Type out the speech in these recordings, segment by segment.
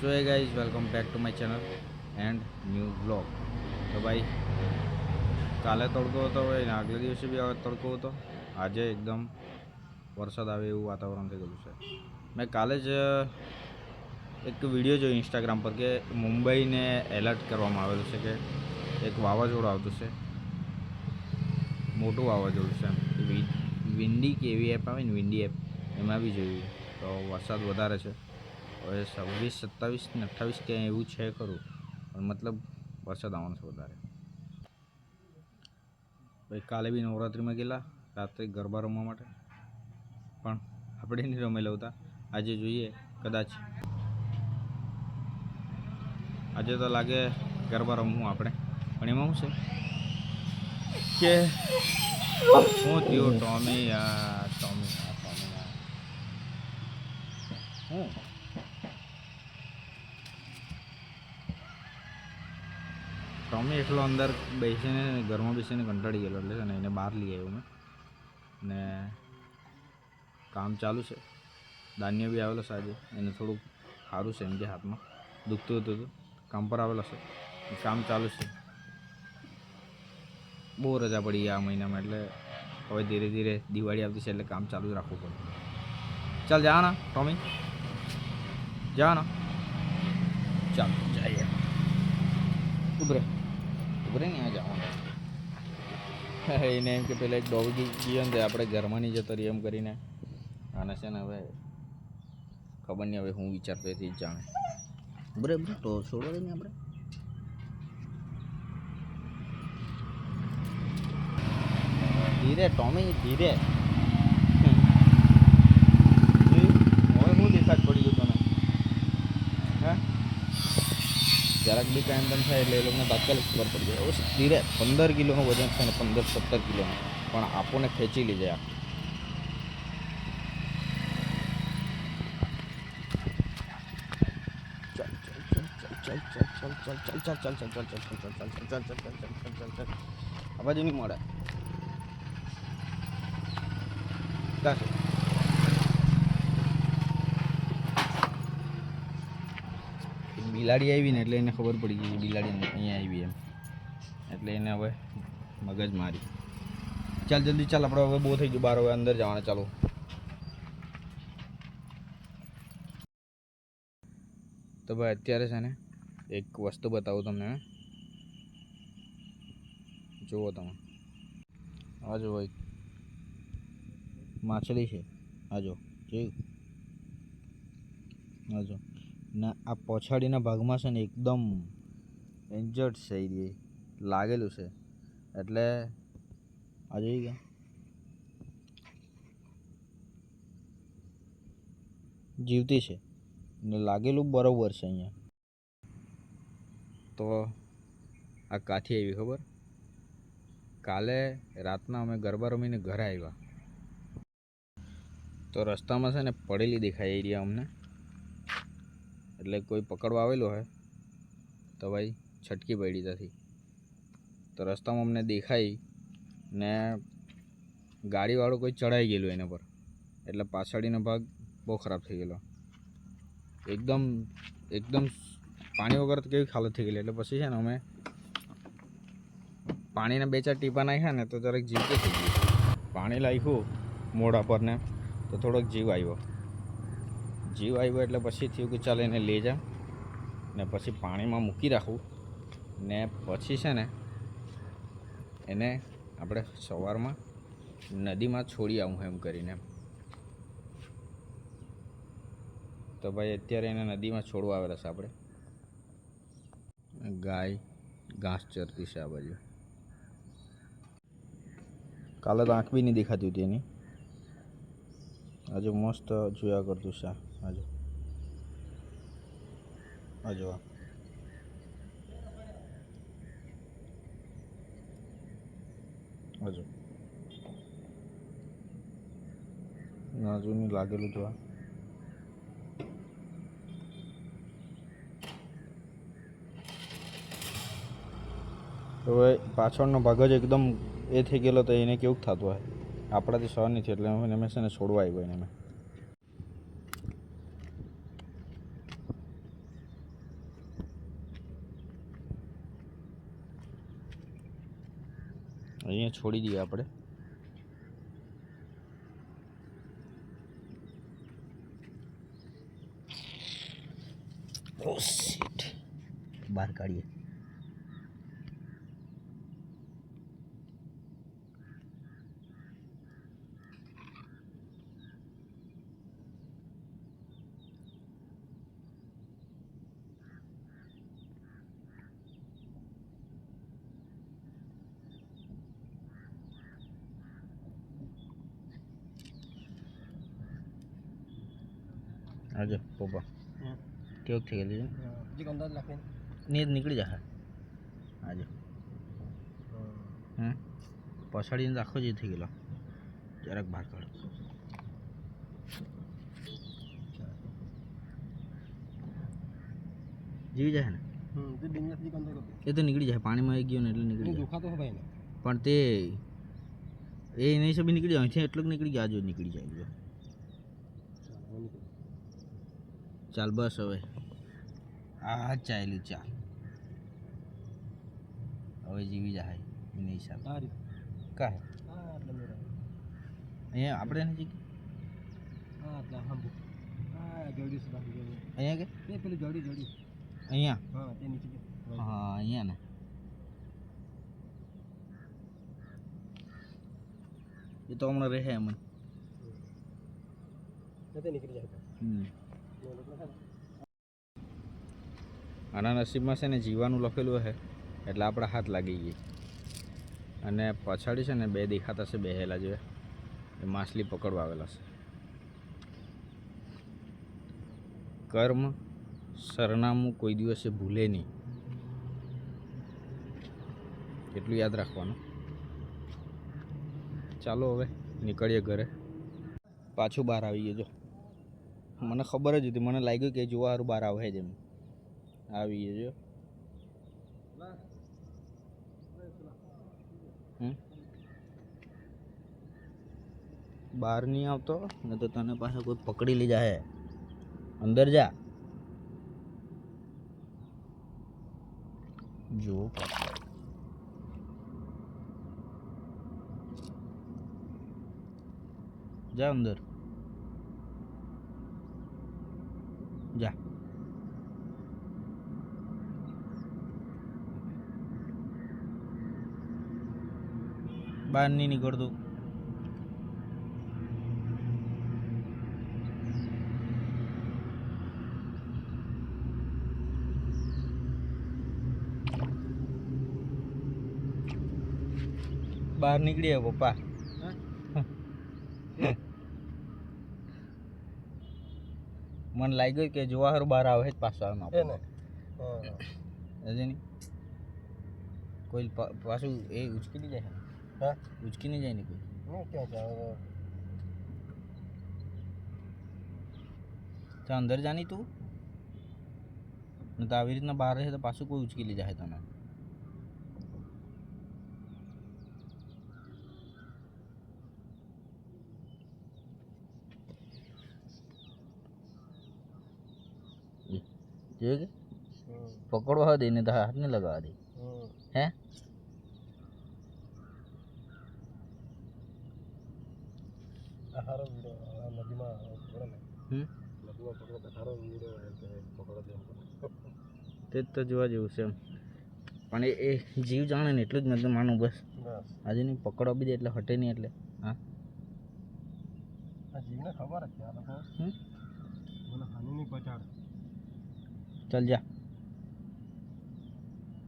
So a guys welcome back to my channel and new blog તો ભાઈ કાલે તડકો હતો ભાઈ ને આગલે દિવસે બી તડકો હતો. આજે એકદમ વરસાદ આવે એવું વાતાવરણ થઈ ગયું છે. મેં કાલે જ એક વીડિયો જોયો ઇન્સ્ટાગ્રામ પર કે મુંબઈને એલર્ટ કરવામાં આવેલું છે કે એક વાવાઝોડું આવતું છે. મોટું વાવાઝોડું છે એમ. વિન્ડી કે એવી એપ આવે ને વિન્ડી એપ એમાં બી જોયું. તો વરસાદ વધારે છે. હવે છવ્વીસ, સત્તાવીસ ને અઠ્ઠાવીસ ક્યાંય એવું છે ખરું? પણ મતલબ વરસાદ આવવાનો છે વધારે. ભાઈ, કાલે બી નવરાત્રિમાં ગયેલા? રાત્રે ગરબા રમવા માટે? પણ આપણે નહીં રમેલા હતા આજે જોઈએ, કદાચ. આજે તો લાગે ગરબા રમવું આપણે. પણ એમાં શું છે? કે શું થયું, ટોમી યાર ટોમી યાર ટોમી યાર હું? ટોમી એકલો અંદર બેસીને, ઘરમાં બેસીને કંટાળી ગયેલો એટલે છે ને એને બહાર લઈ આવ્યો મેં. ને કામ ચાલુ છે. દાન્ય બી આવેલો છે એને થોડુંક સારું છે એમ કે હાથમાં. દુખતું હતું કામ પર આવેલો છે. કામ ચાલુ છે. બહુ રજા પડી આ મહિનામાં એટલે હવે ધીરે ધીરે દિવાળી આવતી છે એટલે કામ ચાલુ જ રાખવું પડે. ચાલ જા ના, ટોમી. જા ના. ચાલ, જઈએ. ઉભરે ઉભરે ને જવાનું. એને એમ કે પેલા એક ડોગી ગયો ને આપણે જર્મની જતો રહી એમ કરીને. આને છે ને હવે ખબર નહીં હવે હું વિચારતો એથી જ જાણે ઉભરે તો છોડવા દે ને આપણે. ધીરે, ટોમી, ધીરે હવે શું દેખાડ પડી ગયું તને હા એમ તેમ થાય એટલે એ લોકોને તાત્કાલિક ખબર પડી જાય હવે ધીરે પંદર કિલોનું વજન છે ને પંદર સત્તર કિલોનું પણ આપણને ખેંચી લઈ જાય આ બાજુ નહીં મળે ક્યાં છે એક બિલાડી આવી ને એટલે એને ખબર પડી ગઈ બિલાડી અહીંયા આવી એમ. એટલે એને હવે મગજ મારી. ચાલ, જલ્દી ચાલ, આપણે હવે બહુ થઈ ગયું. બહાર હવે અંદર જવાના. ચાલો. તો ભાઈ, અત્યારે છે ને એક વસ્તુ બતાવું તમને. જુઓ તમે. આ જુઓ માછલી છે. આ જો જોયું? આ જો ના, આ પછાડીના ભાગમાં છે ને એકદમ ઇન્જર્ડ છે એ લાગેલું છે. એટલે આ જોઈ ગયા. જીવતી છે. ને લાગેલું બરોબર છે અહીંયા. તો આ કાથી આવી ખબર? કાલે રાતના અમે ગરબા રમીને ઘરે આવ્યા. તો રસ્તામાં છે ને પડેલી દેખાય એરિયા અમને. એટલે કોઈ પકડવા આવેલો હોય તો ભાઈ છટકી પડી ત્યાંથી. તો રસ્તામાં અમને દેખાઈ ને ગાડીવાળું કોઈ ચડાઈ ગયેલું એના પર. એટલે પાછળીનો ભાગ બહુ ખરાબ થઈ ગયેલો. એકદમ એકદમ પાણી વગર તો કેવી હાલત થઈ ગયેલી. એટલે પછી છે ને અમે પાણીના બે ચાર ટીપા નાખ્યા ને તો જરાક જીવ થઈ ગયું. પાણી લાખ્યું મોઢા પર ને તો થોડોક જીવ આવ્યો. જીવ આવ્યો એટલે પછી થયું કે ચાલ એને લઈ જા. ને પછી પાણીમાં મૂકી રાખું. ને પછી છે ને એને આપણે સવારમાં નદીમાં છોડી આવું એમ કરીને. તો ભાઈ અત્યારે એને નદીમાં છોડવા આવેલા છે આપણે. ગાય ઘાસ ચરતી છે આ બાજુ. કાલે તો આંખ બી નહીં દેખાતી હતી એની. આજે મસ્ત જોયા કરતું છે. આજે. આ જોવા હજુ નાજુની લાગેલું જોવા. હવે પાછળનો ભાગ જ એકદમ એ થઈ ગયેલો તો એને કેવું થતું હોય? આપણાથી સહ નથી, એટલે હું એને છોડવા આવ્યો એને મેં અહીંયા છોડી દઈએ આપણે. Oh, બહાર કાઢીએ. આજે પપ્પા કેવું થઈ ગયેલું છે હજી અંદાજ નાખીને નીર નીકળી જશે આજે હમ પછાડીને આખો જે થઈ ગયેલો જરાક બહાર કાઢો જીવી જાય ને હમ તે ડિંગસ હજી અંદર કરતો એ તો નીકળી જાય પાણીમાં આવી ગયો ને એટલે નીકળી જાય દુખાતો હોય ને પણ તે એ એના હિસાબે નીકળી જાય અહીંથી એટલું જ નીકળી ગયા જો નીકળી જાય જો ચાલ બસ હવે. આ જ ચાલ્યું ચાલ. હવે જીવી જાય એની હિસાબ. કાય અહીંયા આપણે નથી અહીંયા કે? પેલી જોડી જોડી અહીંયા? હા તે નીચે હા અહીંયા ને. એ તો હમણાં રહે એમ. નીકળી જાય. આના નસીબમાં છે ને જીવાનું લખેલું હશે એટલે આપણા હાથ લાગી ગઈ. અને પછાડી છે ને બે દેખાતા છે બેહેલા જે એ માછલી પકડવા આવેલા છે. કર્મ સરનામું કોઈ દિવસે ભૂલે નહીં. એટલું યાદ રાખવાનું. ચાલો હવે નીકળીએ ઘરે. પાછું બહાર આવી ગયો મને ખબર જ હતી. મને લાગ્યું કે જોવા સારું બહાર આવે જ એમ. આવી ગયો બહાર નહીં આવતો? ને તો તને પાછા કોઈ પકડી લઈ જાય અંદર જા. જો જા અંદર. જા બહાર નહીં નીકળતો બહાર નીકળી આવ્યો પપ્પા મને લાગ્યું કે જોવા હારું બહાર આવે જ પાછો આમ આપણે. હજી કોઈ પાછું એ ઉચકી નહીં જાય હા? ઉચકી નહીં જાય ને કોઈ? ક્યાં તો અંદર જાની તું? ને તો આવી રીતના બહાર રહે તો પાછું કોઈ ઉચકી લઈ જાય તને? જોયું કે? પકડવા દે ને તો હાથ નહીં લગાવવા દે. હે? પકડે પકડે તો પકડે તે જોવા જેવું છે એમ. પણ એ જીવ જાણે ને એટલું જ નથી માનું બસ. આજે નહીં પકડવા બી દે એટલે હટે નહીં એટલે. હા? જીવને ખબર જ છે આ લોકો હમ મને હાનિ નહીં પહોંચાડે ચાલ જા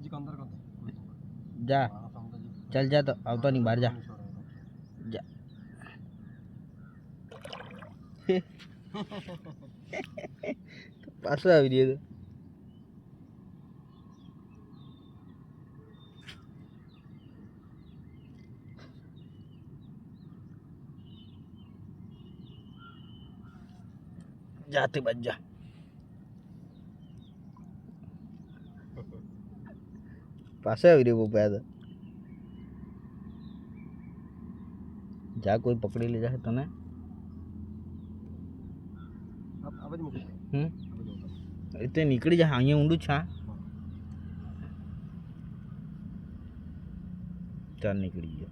જી અંદર કરતો જા મારા સમજાજી ચાલ જા તો આવતો નહીં બહાર જા જા પાછો આવી રહ્યો તો જાતે બચ જા પાસે આવી રહ્યો પપ્પા તો જા કોઈ પકડી લઈ જાય તને. હમ? તે નીકળી જાય અહીંયા ઊંડું છા ચાલ નીકળી ગયો.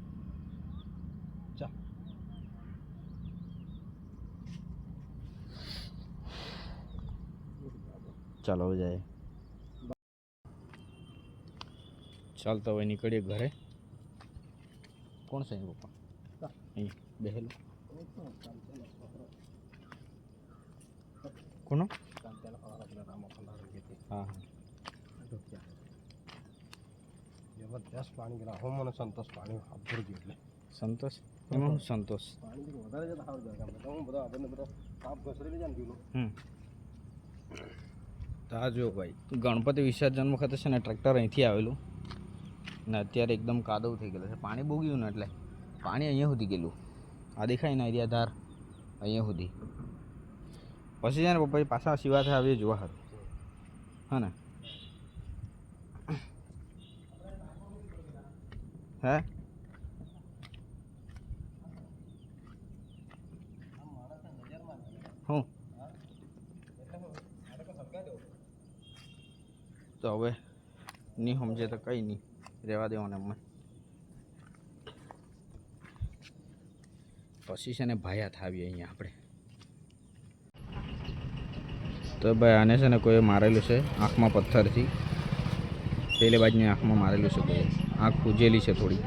ચાલ જાય. ચાલ હોય નીકળીએ ઘરે. કોણ છે અહીં પપ્પા અહીં બેહેલું. કોનો? હા જબરદસ્ત પાણી ગયેલા હું મને સંતોષ પાણી આપવું ગયું એટલે. સંતોષ? એમાં હું સંતોષ? પાણી વધારે જતા સારું જાય હું બધા આપણને બધા સાપ ઘસરેલી જાય ને હમ. તો જો ભાઈ. ગણપતિ વિસર્જન વખતે છે ને ટ્રેક્ટર અહીંથી આવેલું. ને અત્યારે એકદમ કાદવ થઈ ગયેલો છે. પાણી બહુ ગયું ને એટલે પાણી અહીંયા સુધી ગયેલું. આ દેખાય ને અહીંયા ધાર અહીંયા સુધી. પછી છે ને પપ્પાજી પાછા સિવા થાય આવીએ જોવા હારું. હા ને? હું? તો હવે નહીં સમજે તો કંઈ નહીં. રહેવા દેવાને અમે પછી છે ને ભાયા થાવીએ અહીંયા આપણે. તો ભાઈ આને છે ને કોઈ મારેલું છે આંખમાં પથ્થરથી. પેલે બાજુની આંખમાં મારેલું છે કોઈ આંખ ફૂજેલી છે થોડી.